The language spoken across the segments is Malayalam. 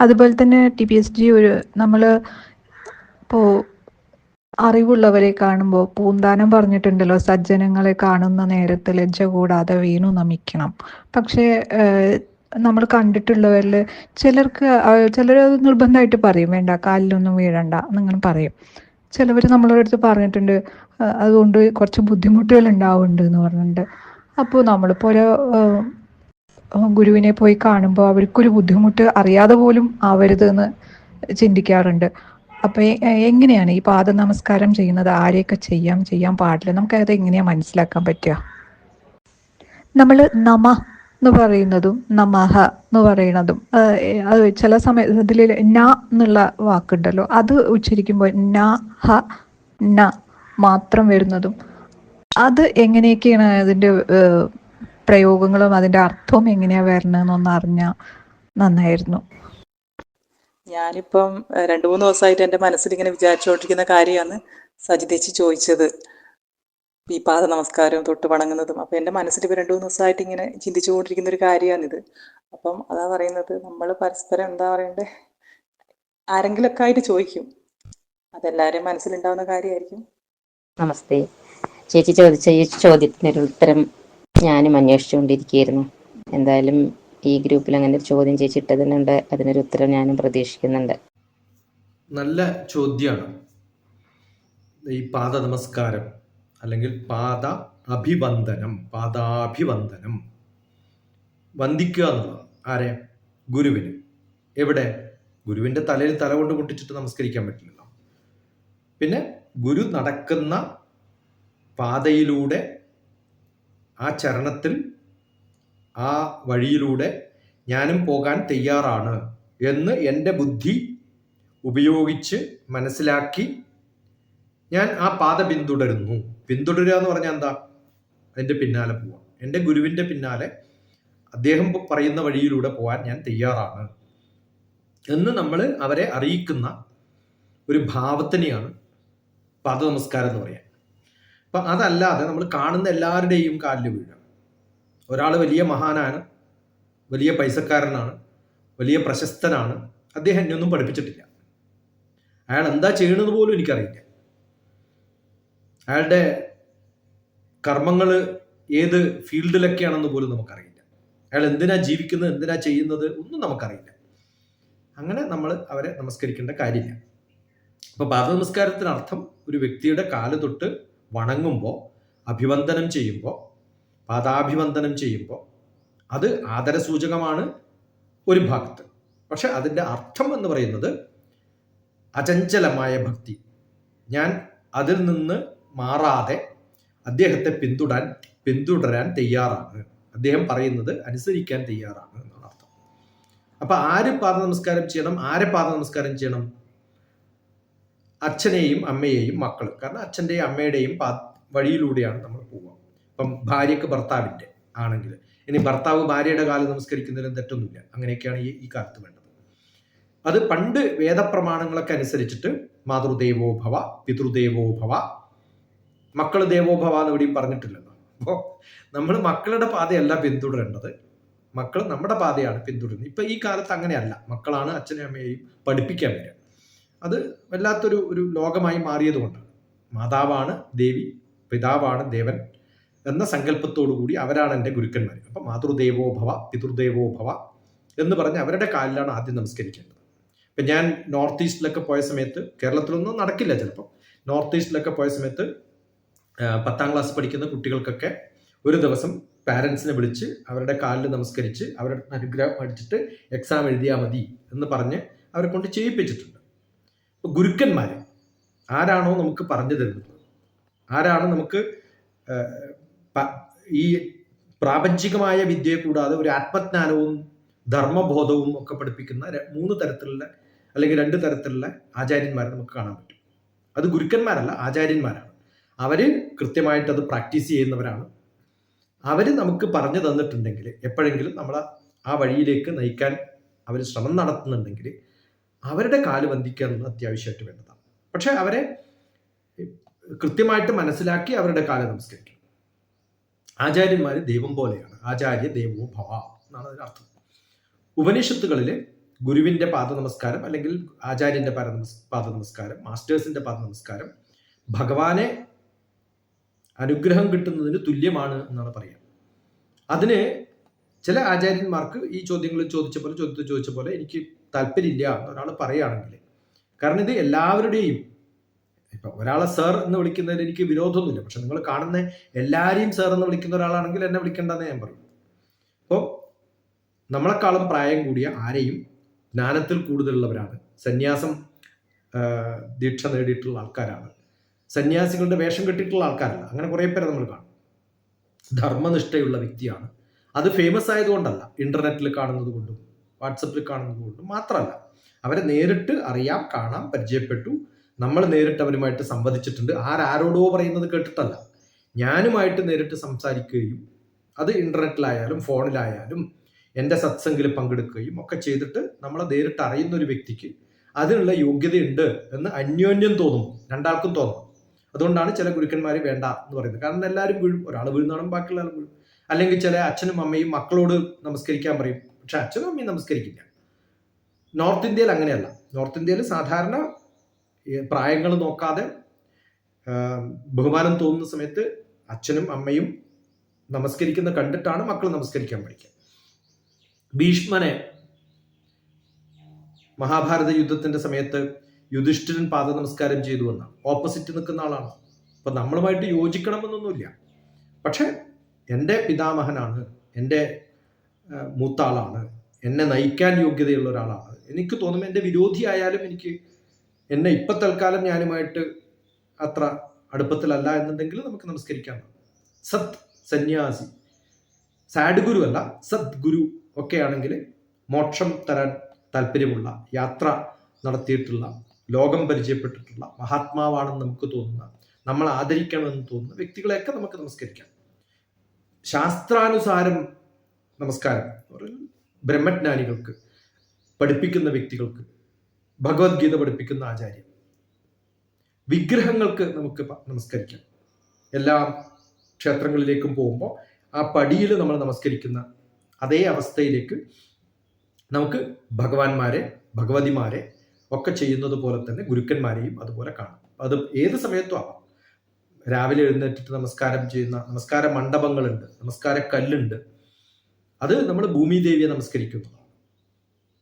അതുപോലെ തന്നെ ടി പി എസ് ജി ഒരു നമ്മൾ ഇപ്പോൾ അറിവുള്ളവരെ കാണുമ്പോൾ പൂന്താനം പറഞ്ഞിട്ടുണ്ടല്ലോ സജ്ജനങ്ങളെ കാണുന്ന നേരത്ത് ലജ്ജ കൂടാതെ വീണു നമിക്കണം. പക്ഷേ നമ്മൾ കണ്ടിട്ടുള്ളവരിൽ ചിലർക്ക് ചിലർ നിർബന്ധമായിട്ട് പറയും വേണ്ട കാലിലൊന്നും വീഴണ്ട എന്നിങ്ങനെ പറയും. ചിലവർ നമ്മളോട് അടുത്ത് പറഞ്ഞിട്ടുണ്ട് അതുകൊണ്ട് കുറച്ച് ബുദ്ധിമുട്ടുകൾ ഉണ്ടാവുന്നുണ്ട് എന്ന് പറഞ്ഞിട്ടുണ്ട്. അപ്പോൾ നമ്മളിപ്പോൾ ഒരു ഗുരുവിനെ പോയി കാണുമ്പോൾ അവർക്കൊരു ബുദ്ധിമുട്ട് അറിയാതെ പോലും ആവരുത് എന്ന് ചിന്തിക്കാറുണ്ട് അപ്പോൾ എങ്ങനെയാണ് ഈ പാദ നമസ്കാരം ചെയ്യുന്നത്? ആരെയൊക്കെ ചെയ്യാം ചെയ്യാൻ പാടില്ല? നമുക്കത് എങ്ങനെയാണ് മനസ്സിലാക്കാൻ പറ്റുക? നമ്മൾ നമ എന്ന് പറയുന്നതും നമഹ എന്ന് പറയുന്നതും അത് ചില സമയത്തിൽ ന എന്നുള്ള വാക്കുണ്ടല്ലോ അത് ഉച്ചരിക്കുമ്പോൾ ന ഹ ന മാത്രം വരുന്നതും. അത് എങ്ങനെയൊക്കെയാണ് അതിന്റെ പ്രയോഗങ്ങളും അതിന്റെ അർത്ഥവും എങ്ങനെയാണ് ഒന്ന് അറിഞ്ഞ നന്നായിരുന്നു. ഞാനിപ്പം രണ്ടു രണ്ട് മൂന്ന് ദിവസമായിട്ട് എന്റെ മനസ്സിൽ ഇങ്ങനെ വിചാരിച്ചുകൊണ്ടിരിക്കുന്ന കാര്യമാണ് സജിതേച്ചി ചോദിച്ചത്. ഈ പാദ നമസ്കാരവും തൊട്ട് വണങ്ങുന്നതും. അപ്പം എന്റെ മനസ്സിൽ ഇപ്പോൾ രണ്ട് മൂന്ന് ദിവസമായിട്ട് ഇങ്ങനെ ചിന്തിച്ചുകൊണ്ടിരിക്കുന്ന ഒരു കാര്യമാണിത്. അപ്പം അതാ പറയുന്നത് നമ്മൾ പരസ്പരം എന്താ പറയണ്ടേ? ആരെങ്കിലൊക്കെ ആയിട്ട് ചോദിക്കും. അതെല്ലാവരും മനസ്സിലുണ്ടാവുന്ന കാര്യമായിരിക്കും. നമസ്തേ. ചേച്ചി ചോദിച്ച ഈ ചോദ്യത്തിനൊരു ഉത്തരം ഞാനും അന്വേഷിച്ചുകൊണ്ടിരിക്കുകയായിരുന്നു. എന്തായാലും ഈ ഗ്രൂപ്പിൽ അങ്ങനെ ഒരു ചോദ്യം ചേച്ചി ഇട്ടതിനുണ്ട്. അതിനൊരു ഉത്തരം ഞാനും പ്രതീക്ഷിക്കുന്നുണ്ട്. നല്ല ചോദ്യമാണ് ഈ പാദ നമസ്കാരം അല്ലെങ്കിൽ പാദ അഭിവന്ദനം പാദാഭിവന്ദനം. വന്ദിക്കുക എന്നുള്ളത് ആരെ? ഗുരുവിന്. എവിടെ? ഗുരുവിന്റെ തലയിൽ തല കൊണ്ട് മുട്ടിച്ചിട്ട് നമസ്കരിക്കാൻ പറ്റില്ലല്ലോ. പിന്നെ ഗുരു നടക്കുന്ന പാതയിലൂടെ ആ ചരണത്തിൽ ആ വഴിയിലൂടെ ഞാനും പോകാൻ തയ്യാറാണ് എന്ന് എന്റെ ബുദ്ധി ഉപയോഗിച്ച് മനസ്സിലാക്കി ഞാൻ ആ പാത പിന്തുടരുന്നു. പിന്തുടരുക എന്ന് പറഞ്ഞാൽ എന്താ? അതിന്റെ പിന്നാലെ പോവാം. എന്റെ ഗുരുവിന്റെ പിന്നാലെ അദ്ദേഹം പറയുന്ന വഴിയിലൂടെ പോകാൻ ഞാൻ തയ്യാറാണ് എന്ന് നമ്മൾ അവരെ അറിയിക്കുന്ന ഒരു ഭാവത്തിനെയാണ് പാദ നമസ്കാരം എന്ന് പറയാൻ അപ്പം അതല്ലാതെ നമ്മൾ കാണുന്ന എല്ലാവരുടെയും കാലിൽ വീഴാം. ഒരാൾ വലിയ മഹാനാണ് വലിയ പൈസക്കാരനാണ് വലിയ പ്രശസ്തനാണ്. അദ്ദേഹം എന്നെ ഒന്നും പഠിപ്പിച്ചിട്ടില്ല. അയാൾ എന്താ ചെയ്യണത് പോലും എനിക്കറിയില്ല. അയാളുടെ കർമ്മങ്ങൾ ഏത് ഫീൽഡിലൊക്കെയാണെന്ന് പോലും നമുക്കറിയില്ല. അയാൾ എന്തിനാ ജീവിക്കുന്നത് എന്തിനാ ചെയ്യുന്നത് ഒന്നും നമുക്കറിയില്ല. അങ്ങനെ നമ്മൾ അവരെ നമസ്കരിക്കേണ്ട കാര്യമില്ല. അപ്പോൾ പാദ നമസ്കാരത്തിന് അർത്ഥം ഒരു വ്യക്തിയുടെ കാൽ തൊട്ട് വണങ്ങുമ്പോൾ അഭിവന്ദനം ചെയ്യുമ്പോൾ പാദാഭിവന്ദനം ചെയ്യുമ്പോൾ അത് ആദരസൂചകമാണ് ഒരു ഭാഗത്ത്. പക്ഷെ അതിന്റെ അർത്ഥം എന്ന് പറയുന്നത് അചഞ്ചലമായ ഭക്തി. ഞാൻ അതിൽ നിന്ന് മാറാതെ അദ്ദേഹത്തെ പിന്തുടരാൻ പിന്തുടരാൻ തയ്യാറാണ്. അദ്ദേഹം പറയുന്നത് അനുസരിക്കാൻ തയ്യാറാണ് എന്നാണ് അർത്ഥം. അപ്പൊ ആര് പാദ നമസ്കാരം ചെയ്യണം? ആരെ പാദ നമസ്കാരം ചെയ്യണം? അച്ഛനെയും അമ്മയെയും മക്കൾ കാരണം അച്ഛന്റെയും അമ്മയുടെയും പാ വഴിയിലൂടെയാണ് നമ്മൾ പോവുക. ഇപ്പം ഭാര്യക്ക് ഭർത്താവിന്റെ ആണെങ്കിൽ. ഇനി ഭർത്താവ് ഭാര്യയുടെ കാലം നമസ്കരിക്കുന്നതിലും തെറ്റൊന്നുമില്ല. അങ്ങനെയൊക്കെയാണ് ഈ ഈ കാലത്ത് വേണ്ടത്. അത് പണ്ട് വേദപ്രമാണങ്ങളൊക്കെ അനുസരിച്ചിട്ട് മാതൃദേവോ ഭവ പിതൃദേവോ ഭവ മക്കൾ ദേവോ ഭവ എന്ന് ഇവിടെയും പറഞ്ഞിട്ടില്ലല്ലോ. അപ്പോൾ നമ്മൾ മക്കളുടെ പാതയല്ല പിന്തുടരേണ്ടത്. മക്കൾ നമ്മുടെ പാതയാണ് പിന്തുടരുന്നത്. ഇപ്പം ഈ കാലത്ത് അങ്ങനെയല്ല. മക്കളാണ് അച്ഛനെയും അമ്മയെയും പഠിപ്പിക്കാൻ വരിക. അത് വല്ലാത്തൊരു ഒരു ലോകമായി മാറിയതുകൊണ്ട്. മാതാവാണ് ദേവി പിതാവാണ് ദേവൻ എന്ന സങ്കല്പത്തോടു കൂടി അവരാണ് എന്റെ ഗുരുക്കന്മാർ അപ്പം മാതൃദേവോ ഭവ പിതൃദേവോ ഭവ എന്ന് പറഞ്ഞ് അവരുടെ കാലിലാണ് ആദ്യം നമസ്കരിക്കേണ്ടത്. ഇപ്പം ഞാൻ നോർത്ത് ഈസ്റ്റിലൊക്കെ പോയ സമയത്ത് കേരളത്തിലൊന്നും നടക്കില്ല ചിലപ്പം. നോർത്ത് ഈസ്റ്റിലൊക്കെ പോയ സമയത്ത് പത്താം ക്ലാസ് പഠിക്കുന്ന കുട്ടികൾക്കൊക്കെ ഒരു ദിവസം പാരൻസിനെ വിളിച്ച് അവരുടെ കാലിൽ നമസ്കരിച്ച് അവരുടെ അനുഗ്രഹം അടിച്ചിട്ട് എക്സാം എഴുതിയാൽ മതി എന്ന് പറഞ്ഞ് അവരെ കൊണ്ട് ചെയ്യിപ്പിച്ചിട്ടുണ്ട്. ഗുരുക്കന്മാർ ആരാണോ നമുക്ക് പറഞ്ഞു തരുന്നത്. ആരാണ് നമുക്ക് ഈ പ്രാപഞ്ചികമായ വിദ്യയെ കൂടാതെ ഒരു ആത്മജ്ഞാനവും ധർമ്മബോധവും ഒക്കെ പഠിപ്പിക്കുന്ന മൂന്ന് തരത്തിലുള്ള അല്ലെങ്കിൽ രണ്ട് തരത്തിലുള്ള ആചാര്യന്മാരെ നമുക്ക് കാണാൻ പറ്റും. അത് ഗുരുക്കന്മാരല്ല ആചാര്യന്മാരാണ്. അവർ കൃത്യമായിട്ട് അത് പ്രാക്ടീസ് ചെയ്യുന്നവരാണ്. അവർ നമുക്ക് പറഞ്ഞു തന്നിട്ടുണ്ടെങ്കിൽ എപ്പോഴെങ്കിലും നമ്മൾ ആ വഴിയിലേക്ക് നയിക്കാൻ അവർ ശ്രമം നടത്തുന്നുണ്ടെങ്കിൽ അവരുടെ കാൽ ബന്ധിക്കുക അത്യാവശ്യമായിട്ട് വേണ്ടതാണ്. പക്ഷെ അവരെ കൃത്യമായിട്ട് മനസ്സിലാക്കി അവരുടെ കാൽ നമസ്കരിക്കണം. ആചാര്യന്മാർ ദൈവം പോലെയാണ്. ആചാര്യ ദേവോ ഭവ എന്നാണ് അതിനർത്ഥം ഉപനിഷത്തുകളിൽ ഗുരുവിന്റെ പാദ നമസ്കാരം അല്ലെങ്കിൽ ആചാര്യന്റെ പാദ പാദ നമസ്കാരം മാസ്റ്റേഴ്സിന്റെ പാദ നമസ്കാരം ഭഗവാനെ അനുഗ്രഹം കിട്ടുന്നതിന് തുല്യമാണ് എന്നാണ് പറയുക. അതിന് ചില ആചാര്യന്മാർക്ക് ഈ ചോദ്യങ്ങൾ ചോദിച്ച പോലെ ചോദ്യത്തിൽ ചോദിച്ച പോലെ എനിക്ക് താല്പര്യമില്ല എന്ന് ഒരാൾ പറയുകയാണെങ്കിൽ. കാരണം ഇത് എല്ലാവരുടെയും ഇപ്പൊ ഒരാളെ സർ എന്ന് വിളിക്കുന്നതിൽ എനിക്ക് വിരോധമൊന്നുമില്ല. പക്ഷെ നിങ്ങൾ കാണുന്ന എല്ലാവരെയും സർ എന്ന് വിളിക്കുന്ന ഒരാളാണെങ്കിൽ എന്നെ വിളിക്കേണ്ടെന്ന് ഞാൻ പറയും. അപ്പോൾ നമ്മളെക്കാളും പ്രായം കൂടിയ ആരെയും ജ്ഞാനത്തിൽ കൂടുതലുള്ളവരാണ്. സന്യാസം ദീക്ഷ നേടിയിട്ടുള്ള ആൾക്കാരാണ്. സന്യാസികളുടെ വേഷം കെട്ടിയിട്ടുള്ള ആൾക്കാരല്ല. അങ്ങനെ കുറേ പേരെ നമ്മൾ കാണും. ധർമ്മനിഷ്ഠയുള്ള വ്യക്തിയാണ്. അത് ഫേമസ് ആയതുകൊണ്ടല്ല. ഇന്റർനെറ്റിൽ കാണുന്നത് കൊണ്ടും വാട്സപ്പിൽ കാണുന്നതുകൊണ്ട് മാത്രമല്ല അവരെ നേരിട്ട് അറിയാം കാണാം പരിചയപ്പെട്ടു. നമ്മൾ നേരിട്ട് അവരുമായിട്ട് സംവദിച്ചിട്ടുണ്ട്. ആരാരോടോ പറയുന്നത് കേട്ടിട്ടല്ല. ഞാനുമായിട്ട് നേരിട്ട് സംസാരിക്കുകയും അത് ഇന്റർനെറ്റിലായാലും ഫോണിലായാലും എന്റെ സത്സംഗിൽ പങ്കെടുക്കുകയും ഒക്കെ ചെയ്തിട്ട് നമ്മളെ നേരിട്ട് അറിയുന്ന ഒരു വ്യക്തിക്ക് അതിനുള്ള യോഗ്യതയുണ്ട് എന്ന് അന്യോന്യം തോന്നും. രണ്ടാൾക്കും തോന്നും. അതുകൊണ്ടാണ് ചില ഗുരുക്കന്മാർ വേണ്ട എന്ന് പറയുന്നത്. കാരണം എല്ലാവരും വീഴും. ഒരാൾ വീഴുന്നാണ് ബാക്കിയുള്ള ആൾ വീഴും. അല്ലെങ്കിൽ ചില അച്ഛനും അമ്മയും മക്കളോട് നമസ്കരിക്കാൻ പറയും. പക്ഷെ അച്ഛനും അമ്മയും നമസ്കരിക്കില്ല. നോർത്ത് ഇന്ത്യയിൽ അങ്ങനെയല്ല. നോർത്ത് ഇന്ത്യയിൽ സാധാരണ പ്രായങ്ങൾ നോക്കാതെ ബഹുമാനം തോന്നുന്ന സമയത്ത് അച്ഛനും അമ്മയും നമസ്കരിക്കുന്ന കണ്ടിട്ടാണ് മക്കൾ നമസ്കരിക്കാൻ പഠിക്കുക. ഭീഷ്മനെ മഹാഭാരത യുദ്ധത്തിന്റെ സമയത്ത് യുധിഷ്ഠിരൻ പാദ നമസ്കാരം ചെയ്തു എന്നാണ് ഓപ്പോസിറ്റ് നിൽക്കുന്ന ആളാണ്. അപ്പൊ നമ്മളുമായിട്ട് യോജിക്കണമെന്നൊന്നുമില്ല. പക്ഷെ എന്റെ പിതാമഹനാണ് എന്റെ മൂത്ത ആളാണ് എന്നെ നയിക്കാൻ യോഗ്യതയുള്ള ഒരാളാണ്. എനിക്ക് തോന്നും എന്റെ വിരോധി ആയാലും എനിക്ക് എന്നെ ഇപ്പൊ തൽക്കാലം ഞാനുമായിട്ട് അത്ര അടുപ്പത്തിലല്ല എന്നുണ്ടെങ്കിൽ നമുക്ക് നമസ്കരിക്കാം. സത് സന്യാസി. സാഡ് ഗുരു അല്ല സത് ഗുരു ഒക്കെ ആണെങ്കിൽ മോക്ഷം തരാൻ താല്പര്യമുള്ള യാത്ര നടത്തിയിട്ടുള്ള ലോകം പരിചയപ്പെട്ടിട്ടുള്ള മഹാത്മാവാണെന്ന് നമുക്ക് തോന്നുന്ന നമ്മൾ ആദരിക്കണമെന്ന് തോന്നുന്ന വ്യക്തികളെയൊക്കെ നമുക്ക് നമസ്കരിക്കാം. ശാസ്ത്രാനുസാരം നമസ്കാരം. ബ്രഹ്മജ്ഞാനികൾക്ക് പഠിപ്പിക്കുന്ന വ്യക്തികൾക്ക് ഭഗവത്ഗീത പഠിപ്പിക്കുന്ന ആചാര്യൻ വിഗ്രഹങ്ങൾക്ക് നമുക്ക് നമസ്കരിക്കാം. എല്ലാ ക്ഷേത്രങ്ങളിലേക്കും പോകുമ്പോൾ ആ പടിയിൽ നമ്മൾ നമസ്കരിക്കുന്ന അതേ അവസ്ഥയിലേക്ക് നമുക്ക് ഭഗവാന്മാരെ ഭഗവതിമാരെ ഒക്കെ ചെയ്യുന്നത് പോലെ തന്നെ ഗുരുക്കന്മാരെയും അതുപോലെ കാണാം. അത് ഏത് സമയത്തും ആവാം. രാവിലെ എഴുന്നേറ്റിട്ട് നമസ്കാരം ചെയ്യുന്ന നമസ്കാര മണ്ഡപങ്ങളുണ്ട് നമസ്കാര കല്ലുണ്ട് അത് നമ്മൾ ഭൂമി ദേവിയെ നമസ്കരിക്കുന്നതാണ്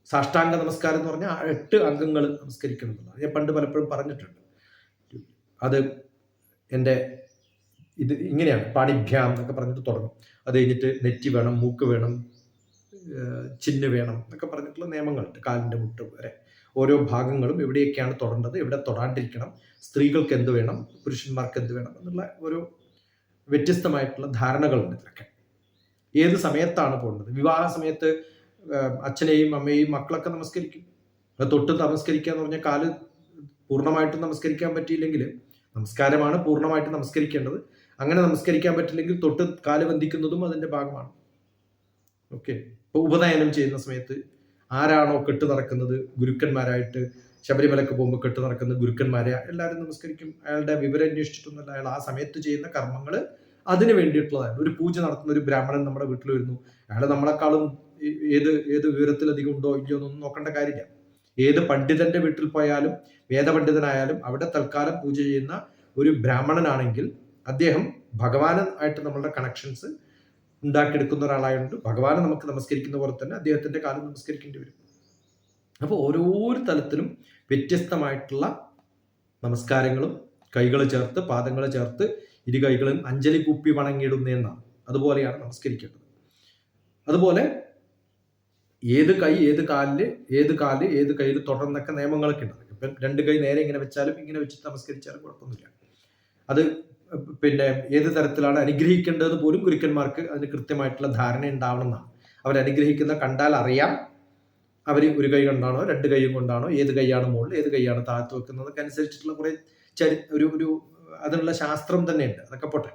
സാഷ്ടാംഗ നമസ്കാരം എന്ന് പറഞ്ഞാൽ എട്ട് അംഗങ്ങൾ നമസ്കരിക്കണം എന്നാണ് ഞാൻ പണ്ട് പലപ്പോഴും പറഞ്ഞിട്ടുണ്ട്. അത് എന്റെ ഇത് ഇങ്ങനെയാണ്. പാണിഭ്യാം എന്നൊക്കെ പറഞ്ഞിട്ട് തുടങ്ങും. അത് കഴിഞ്ഞിട്ട് നെറ്റി വേണം മൂക്ക് വേണം ചിന്ന് വേണം എന്നൊക്കെ പറഞ്ഞിട്ടുള്ള നിയമങ്ങളുണ്ട് കാലിന്റെ മുട്ട് വരെ. ഓരോ ഭാഗങ്ങളും എവിടെയൊക്കെയാണ് തൊടേണ്ടത് എവിടെ തൊടാണ്ടിരിക്കണം സ്ത്രീകൾക്ക് എന്ത് വേണം പുരുഷന്മാർക്ക് എന്ത് വേണം എന്നുള്ള ഓരോ വ്യത്യസ്തമായിട്ടുള്ള ധാരണകളുണ്ട് ഇതിലൊക്കെ. ഏത് സമയത്താണ് പോകുന്നത്? വിവാഹ സമയത്ത് അച്ഛനെയും അമ്മയെയും മക്കളൊക്കെ നമസ്കരിക്കും. അത് തൊട്ട് നമസ്കരിക്കുക എന്ന് പറഞ്ഞാൽ കാൽ പൂർണമായിട്ടും നമസ്കരിക്കാൻ പറ്റിയില്ലെങ്കിൽ നമസ്കാരമാണ് പൂർണമായിട്ട് നമസ്കരിക്കേണ്ടത്. അങ്ങനെ നമസ്കരിക്കാൻ പറ്റില്ലെങ്കിൽ തൊട്ട് കാൽ ബന്ധിക്കുന്നതും അതിന്റെ ഭാഗമാണ്. ഓക്കെ. ഇപ്പൊ ഉപനയനം ചെയ്യുന്ന സമയത്ത് ആരാണോ കെട്ട് നടക്കുന്നത്? ഗുരുക്കന്മാരായിട്ട് ശബരിമലക്ക് പോകുമ്പോൾ കെട്ട് നടക്കുന്ന ഗുരുക്കന്മാരെ എല്ലാവരും നമസ്കരിക്കും. അയാളുടെ വിവരം അന്വേഷിച്ചിട്ടൊന്നുമല്ല. അയാൾ ആ സമയത്ത് ചെയ്യുന്ന കർമ്മങ്ങൾ അതിന് വേണ്ടിയിട്ടുള്ളതാണ് ഒരു പൂജ നടത്തുന്ന ഒരു ബ്രാഹ്മണൻ നമ്മുടെ വീട്ടിൽ വരുന്നു. അയാൾ നമ്മളെക്കാളും ഏത് ഏത് വിവരത്തിലധികം ഉണ്ടോ ഇല്ലയോ എന്നൊന്നും നോക്കേണ്ട കാര്യമില്ല. ഏത് പണ്ഡിതന്റെ വീട്ടിൽ പോയാലും വേദപണ്ഡിതനായാലും അവിടെ തൽക്കാലം പൂജ ചെയ്യുന്ന ഒരു ബ്രാഹ്മണനാണെങ്കിൽ അദ്ദേഹം ഭഗവാനായിട്ട് നമ്മളുടെ കണക്ഷൻസ് ഉണ്ടാക്കിയെടുക്കുന്ന ഒരാളായതുകൊണ്ട് ഭഗവാനെ നമുക്ക് നമസ്കരിക്കുന്ന പോലെ തന്നെ അദ്ദേഹത്തിന്റെ കാലം നമസ്കരിക്കേണ്ടി വരും. അപ്പോൾ ഓരോ തലത്തിലും വ്യത്യസ്തമായിട്ടുള്ള നമസ്കാരങ്ങളും കൈകൾ ചേർത്ത് പാദങ്ങൾ ചേർത്ത് ഇരു കൈകളും അഞ്ജലി കുപ്പി വണങ്ങിയിടുന്നതെന്നാണ് അതുപോലെയാണ് നമസ്കരിക്കേണ്ടത്. അതുപോലെ ഏത് കൈ ഏത് കാലിൽ ഏത് കാൽ ഏത് കയ്യിൽ തുടർന്നൊക്കെ നിയമങ്ങളൊക്കെ ഉണ്ട്. ഇപ്പം രണ്ട് കൈ നേരെ ഇങ്ങനെ വെച്ചാലും ഇങ്ങനെ വെച്ചിട്ട് നമസ്കരിച്ചാലും കുഴപ്പമൊന്നുമില്ല. അത് പിന്നെ ഏത് തരത്തിലാണ് അനുഗ്രഹിക്കേണ്ടത് പോലും ഗുരുക്കന്മാർക്ക് അതിന് കൃത്യമായിട്ടുള്ള ധാരണ ഉണ്ടാവണം എന്നാണ് അവർ അനുഗ്രഹിക്കുന്ന കണ്ടാൽ അറിയാം. അവർ ഒരു കൈ കൊണ്ടാണോ രണ്ട് കൈയും കൊണ്ടാണോ ഏത് കൈയാണ് മുകളിൽ ഏത് കൈയാണ് താഴ്ത്തു വെക്കുന്നതൊക്കെ അനുസരിച്ചിട്ടുള്ള കുറെ ചരി ഒരു ഒരു അതിനുള്ള ശാസ്ത്രം തന്നെയുണ്ട്. അതൊക്കെ പോട്ടെ.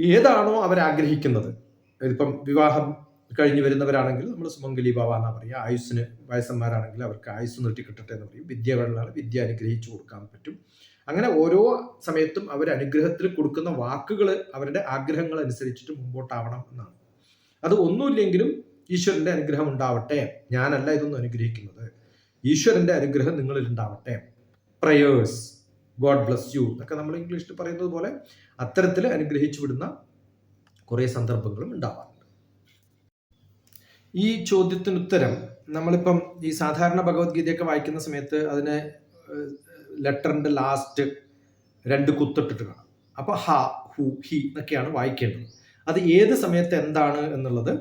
ഏതാണോ അവരാഗ്രഹിക്കുന്നത്. ഇതിപ്പം വിവാഹം കഴിഞ്ഞു വരുന്നവരാണെങ്കിൽ നമ്മൾ സുമംഗലി ബാബ എന്നാ പറയുക. ആയുസ്സിന് വയസ്സന്മാരാണെങ്കിൽ അവർക്ക് ആയുസ് നീട്ടി കിട്ടട്ടെ എന്ന് പറയും. വിദ്യകളിലാണ് വിദ്യ അനുഗ്രഹിച്ചു കൊടുക്കാൻ പറ്റും. അങ്ങനെ ഓരോ സമയത്തും അവർ അനുഗ്രഹത്തിൽ കൊടുക്കുന്ന വാക്കുകൾ അവരുടെ ആഗ്രഹങ്ങൾ അനുസരിച്ചിട്ട് മുമ്പോട്ടാവണം എന്നാണ്. അത് ഒന്നുമില്ലെങ്കിലും ഈശ്വരന്റെ അനുഗ്രഹം ഉണ്ടാവട്ടെ. ഞാനല്ല ഇതൊന്നും അനുഗ്രഹിക്കുന്നത്. ഈശ്വരന്റെ അനുഗ്രഹം നിങ്ങളിൽ ഉണ്ടാവട്ടെ. പ്രയേഴ്സ് ഗോഡ് ബ്ലസ് യു എന്നൊക്കെ നമ്മൾ ഇംഗ്ലീഷിൽ പറയുന്നത് പോലെ അത്തരത്തിൽ അനുഗ്രഹിച്ചു വിടുന്ന കുറേ സന്ദർഭങ്ങളും ഉണ്ടാവാറുണ്ട്. ഈ ചോദ്യത്തിന് ഉത്തരം നമ്മളിപ്പം ഈ സാധാരണ ഭഗവത്ഗീതയൊക്കെ വായിക്കുന്ന സമയത്ത് അതിനെ ലെറ്ററിന്റെ ലാസ്റ്റ് രണ്ട് കുത്തിട്ടിട്ട് കാണാം. അപ്പൊ ഹ ഹു ഹി എന്നൊക്കെയാണ് വായിക്കേണ്ടത്. അത് ഏത് സമയത്ത് എന്താണ് എന്നുള്ളത്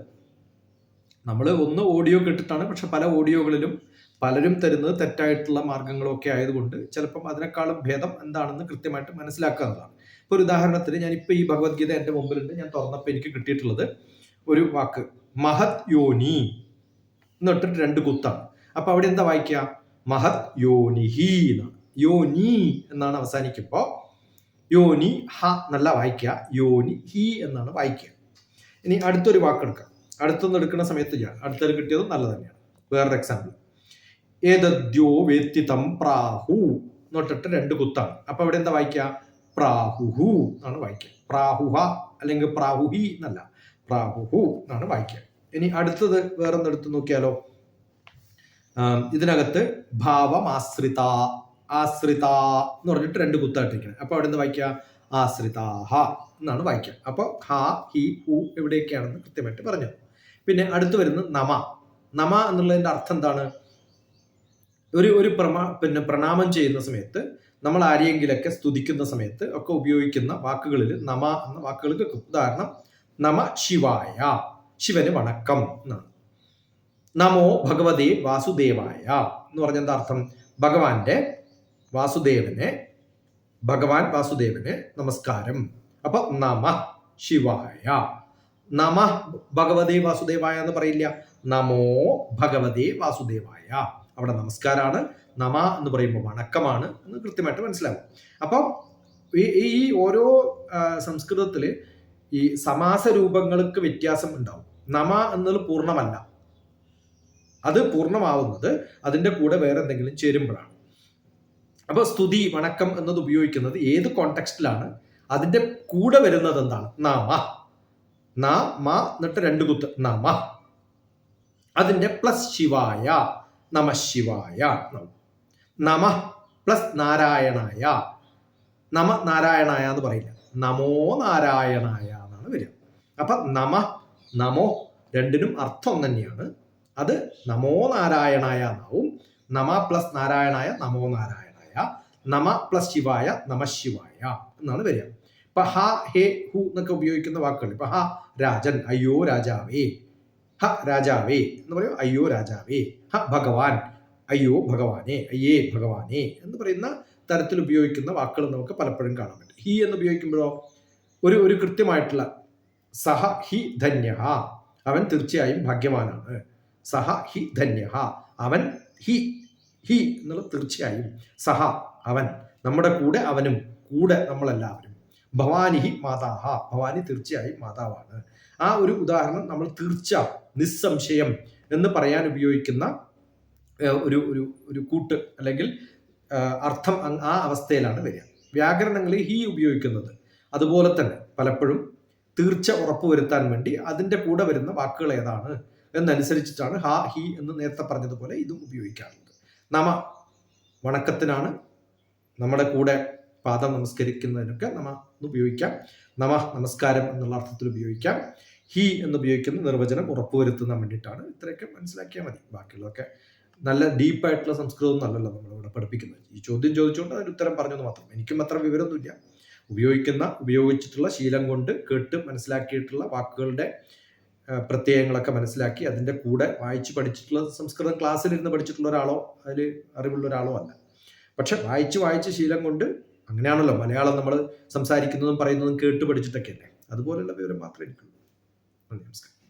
നമ്മൾ ഒന്ന് ഓഡിയോ കേട്ടിട്ടാണ് പക്ഷെ പല ഓഡിയോകളിലും പലരും തരുന്നത് തെറ്റായിട്ടുള്ള മാർഗങ്ങളൊക്കെ ആയതുകൊണ്ട് ചിലപ്പം അതിനേക്കാളും ഭേദം എന്താണെന്ന് കൃത്യമായിട്ട് മനസ്സിലാക്കാവുന്നതാണ് ഇപ്പോൾ ഒരു ഉദാഹരണത്തിന് ഞാനിപ്പോൾ ഈ ഭഗവത്ഗീത എന്റെ മുമ്പിലുണ്ട്. ഞാൻ തുറന്നപ്പോൾ എനിക്ക് കിട്ടിയിട്ടുള്ളത് ഒരു വാക്ക് മഹത് യോനി എന്നിട്ടിട്ട് രണ്ട് കുത്താണ്. അപ്പോൾ അവിടെ എന്താ വായിക്കുക? മഹത് യോനിഹി എന്നാണ്. യോനി എന്നാണ് അവസാനിക്കുമ്പോൾ യോനി ഹ നല്ല വായിക്കുക. യോനി ഹി എന്നാണ് വായിക്കുക. ഇനി അടുത്തൊരു വാക്കെടുക്കാം. അടുത്തൊന്ന് എടുക്കുന്ന സമയത്ത് ഞാൻ അടുത്തത് കിട്ടിയതും നല്ല തന്നെയാണ്. വേറൊരു എക്സാമ്പിൾ ഏതദ്യോ വേത്തിതം പ്രാഹു എന്നിട്ടിട്ട് രണ്ട് കുത്താണ്. അപ്പൊ അവിടെ എന്താ വായിക്കുക പ്രാഹുഹു എന്നാണ് വായിക്കുക പ്രാഹുഹ അല്ലെങ്കിൽ പ്രാഹുഹി എന്നല്ല. പ്രാഹുഹു എന്നാണ് വായിക്കുക ഇനി അടുത്തത് വേറൊന്ന് എടുത്ത് നോക്കിയാലോ ഇതിനകത്ത് ഭാവം ആശ്രിത ആശ്രിത എന്ന് പറഞ്ഞിട്ട് രണ്ട് കുത്തായിട്ടിരിക്കണം അപ്പൊ അവിടെ നിന്ന് വായിക്കുക ആശ്രിതാഹ എന്നാണ് വായിക്കുക അപ്പോൾ ഹ ഹി ഹു എവിടെയൊക്കെയാണെന്ന് കൃത്യമായിട്ട് പറഞ്ഞു. പിന്നെ അടുത്ത് വരുന്നത് നമ. നമ എന്നുള്ളതിന്റെ അർത്ഥം എന്താണ്? ഒരു ഒരു പ്രമാ പിന്നെ പ്രണാമം ചെയ്യുന്ന സമയത്ത് നമ്മൾ ആരെയെങ്കിലൊക്കെ സ്തുതിക്കുന്ന സമയത്ത് ഒക്കെ ഉപയോഗിക്കുന്ന വാക്കുകളിൽ നമ എന്ന വാക്കുകൾ കേൾക്കും. ഉദാഹരണം നമ ശിവായ ശിവന് വണക്കം എന്നാണ്. നമോ ഭഗവതേ വാസുദേവായ എന്ന് പറഞ്ഞ എന്താ അർത്ഥം? ഭഗവാന്റെ വാസുദേവനെ ഭഗവാൻ വാസുദേവന് നമസ്കാരം. അപ്പൊ നമ ശിവായ. നമ ഭഗവതേ വാസുദേവായ എന്ന് പറയില്ല. നമോ ഭഗവതേ വാസുദേവായ. അവിടെ നമസ്കാരമാണ് നമ എന്ന് പറയുമ്പോൾ വണക്കമാണ് എന്ന് കൃത്യമായിട്ട് മനസ്സിലാവും. അപ്പം ഈ- ഓരോ സംസ്കൃതത്തിൽ ഈ സമാസ രൂപങ്ങൾക്ക് വ്യത്യാസം ഉണ്ടാവും. നമ എന്നത് പൂർണമല്ല. അത് പൂർണമാവുന്നത് അതിന്റെ കൂടെ വേറെ എന്തെങ്കിലും ചേരുമ്പോഴാണ്. അപ്പോൾ സ്തുതി വണക്കം എന്നത് ഉപയോഗിക്കുന്നത് ഏത് കോണ്ടെക്സ്റ്റിലാണ് അതിന്റെ കൂടെ വരുന്നത് എന്താണ്? നമ. ന മ എന്നിട്ട് രണ്ട് കുത്ത്. നമ. അതിന്റെ പ്ലസ് ശിവായ. നമ ശിവായ നമ പ്ലസ് നാരായണായ. നമ നാരായണായ എന്ന് പറയില്ല. നമോ നാരായണായ എന്നാണ് വരിക. അപ്പൊ നമ നമോ രണ്ടിനും അർത്ഥം തന്നെയാണ്. അത് നമോ നാരായണായ എന്നാവും. നമ പ്ലസ് നാരായണായ നമോ നാരായണായ. നമ പ്ലസ് ശിവായ നമ ശിവായ എന്നാണ് വരിക. ഇപ്പൊ ഹ ഹേ ഹു എന്നൊക്കെ ഉപയോഗിക്കുന്ന വാക്കുകൾ ഇപ്പൊ ഹ രാജൻ അയ്യോ രാജാവേ. ഹ രാജാവേ എന്ന് പറയും. അയ്യോ രാജാവേ. ഹ ഭഗവാൻ. അയ്യോ ഭഗവാനെ. അയ്യേ ഭഗവാനെ എന്ന് പറയുന്ന തരത്തിൽ ഉപയോഗിക്കുന്ന വാക്കുകൾ നമുക്ക് പലപ്പോഴും കാണാൻ പറ്റും ഹി എന്ന് ഉപയോഗിക്കുമ്പോഴോ ഒരു ഒരു കൃത്യമായിട്ടുള്ള സഹ ഹി ധന്യ അവൻ തീർച്ചയായും ഭാഗ്യവാനാണ്. സഹ ഹി ധന്യ അവൻ ഹി ഹി എന്നുള്ള തീർച്ചയായും സഹ അവൻ. നമ്മുടെ കൂടെ അവനും കൂടെ നമ്മളെല്ലാവരും. ഭവാനി ഹി മാതാഹ. ഭവാനി തീർച്ചയായും മാതാവാണ്. ആ ഒരു ഉദാഹരണം നമ്മൾ തീർച്ച നിസ്സംശയം എന്ന് പറയാൻ ഉപയോഗിക്കുന്ന ഒരു ഒരു ഒരു കൂട്ട് അല്ലെങ്കിൽ അർത്ഥം ആ അവസ്ഥയിലാണ് വരിക. വ്യാകരണങ്ങളിൽ ഹി ഉപയോഗിക്കുന്നത്. അതുപോലെ തന്നെ പലപ്പോഴും തീർച്ച ഉറപ്പുവരുത്താൻ വേണ്ടി അതിന്റെ കൂടെ വരുന്ന വാക്കുകൾ ഏതാണ് എന്നനുസരിച്ചിട്ടാണ് ഹാ ഹി എന്ന് നേരത്തെ പറഞ്ഞതുപോലെ ഇതും ഉപയോഗിക്കാറുണ്ട് നമ വണക്കത്തിനാണ്. നമ്മുടെ കൂടെ പാദം നമസ്കരിക്കുന്നതിനൊക്കെ നമ എന്ന് ഉപയോഗിക്കാം. നമ നമസ്കാരം എന്നുള്ള അർത്ഥത്തിൽ ഉപയോഗിക്കാം. ഹി എന്ന് ഉപയോഗിക്കുന്ന നിർവചനം ഉറപ്പുവരുത്തുന്ന വേണ്ടിയിട്ടാണ്. ഇത്രയൊക്കെ മനസ്സിലാക്കിയാൽ മതി. ബാക്കിയുള്ളതൊക്കെ നല്ല ഡീപ്പായിട്ടുള്ള സംസ്കൃതം അല്ലല്ലോ നമ്മളിവിടെ പഠിപ്പിക്കുന്നത്. ഈ ചോദ്യം ചോദിച്ചുകൊണ്ട് അതിന് ഉത്തരം പറഞ്ഞെന്ന് മാത്രം. എനിക്കും അത്ര വിവരമൊന്നുമില്ല. ഉപയോഗിക്കുന്ന ഉപയോഗിച്ചിട്ടുള്ള ശീലം കൊണ്ട് കേട്ട് മനസ്സിലാക്കിയിട്ടുള്ള വാക്കുകളുടെ പ്രത്യയങ്ങളൊക്കെ മനസ്സിലാക്കി അതിന്റെ കൂടെ വായിച്ച് പഠിച്ചിട്ടുള്ള സംസ്കൃതം ക്ലാസ്സിലിരുന്ന് പഠിച്ചിട്ടുള്ള ഒരാളോ അതിൽ അറിവുള്ള ഒരാളോ അല്ല. പക്ഷെ വായിച്ച് വായിച്ച് ശീലം കൊണ്ട് അങ്ങനെയാണല്ലോ മലയാളം നമ്മൾ സംസാരിക്കുന്നതും പറയുന്നതും കേട്ട് പഠിച്ചിട്ടൊക്കെ അല്ലേ അതുപോലെയുള്ള വിവരം മാത്രമേ എനിക്കുള്ളൂ. നമസ്കാരം.